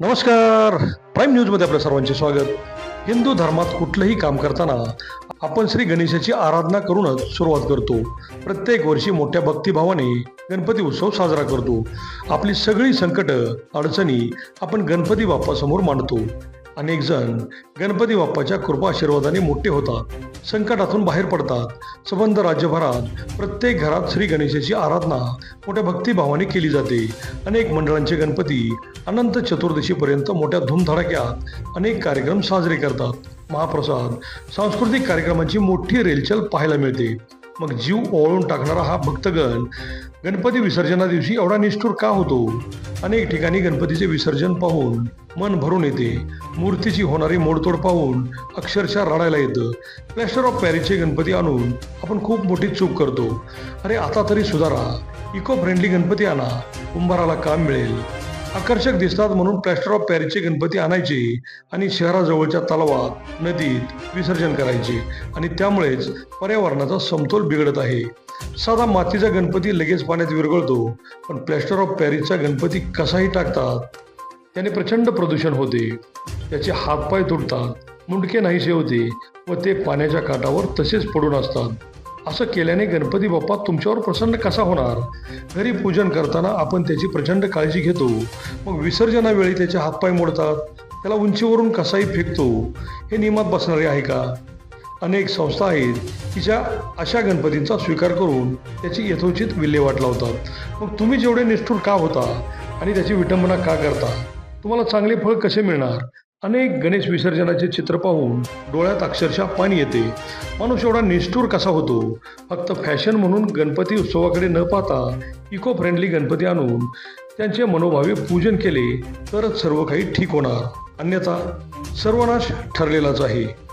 नमस्कार. प्राईम न्यूजमध्ये आपल्या सर्वांचे स्वागत. हिंदू धर्मात कुठलंही काम करताना आपण श्री गणेशाची आराधना करूनच सुरुवात करतो. प्रत्येक वर्षी मोठ्या भक्तिभावाने गणपती उत्सव साजरा करतो. आपली सगळी संकट अडचणी आपण गणपती बाप्पासमोर मांडतो. अनेक जण गणपती बाप्पाच्या कृपा आशीर्वादाने मोठे होतात. संकटातून बाहेर पडतात. संबंध राज्यभरात प्रत्येक घरात श्री गणेशाची आराधना मोठ्या भक्तिभावाने केली जाते. अनेक मंडळांचे गणपती अनंत चतुर्दशीपर्यंत मोठ्या धूमधडाक्यात अनेक कार्यक्रम साजरे करतात. महाप्रसाद सांस्कृतिक कार्यक्रमांची मोठी रेलचल पाहायला मिळते. मग जीव ओळून टाकणारा हा भक्तगण गणपती विसर्जना दिवशी एवढा निष्ठुर का होतो? अनेक ठिकाणी गणपतीचे विसर्जन पाहून मन भरून येते. मूर्तीची होणारी मोडतोड पाहून अक्षरशः रडायला येतं. प्लॅस्टर ऑफ पॅरिसचे गणपती आणून आपण खूप मोठी चूक करतो. अरे आता तरी सुधारा. इको फ्रेंडली गणपती आणा. कुंभाराला काम मिळेल. आकर्षक दिसतात म्हणून प्लॅस्टर ऑफ पॅरिसचे गणपती आणायचे आणि शहराजवळच्या तलावात नदीत विसर्जन करायचे. आणि त्यामुळेच पर्यावरणाचा समतोल बिघडत आहे. साधा मातीचा गणपती लगेच पाण्यात विरघळतो पण प्लॅस्टर ऑफ पॅरिसचा गणपती कसाही टाकतात त्याने प्रचंड प्रदूषण होते. त्याचे हातपाय तुटतात मुंडके नाहीसे होते व ते पाण्याच्या काठावर तसेच पडून असतात. असं केल्याने गणपती बाप्पा तुमच्यावर प्रसन्न कसा होणार? घरी पूजन करताना आपण त्याची प्रचंड काळजी घेतो. मग विसर्जनावेळी त्याचे हातपाय मोडतात. त्याला उंचीवरून कसाही फेकतो. हे नियमात बसणारे आहे का? अनेक संस्था आहेत की ज्या अशा गणपतींचा स्वीकार करून त्याची यथोचित विल्हेवाट लावतात. मग तुम्ही जेवढे निष्ठुर का होता? आणि त्याची विटंबना का करता? तुम्हाला चांगले फळ कसे मिळणार? अनेक गणेश विसर्जनाचे चित्र पाहून डोळ्यात अक्षरशः पाणी येते. माणूस एवढा निष्ठूर कसा होतो? फक्त फॅशन म्हणून गणपती उत्सवाकडे न पाहता इको फ्रेंडली गणपती आणून त्यांचे मनोभावे पूजन केले तरच सर्व काही ठीक होणार. अन्यथा सर्वनाश ठरलेलाच आहे.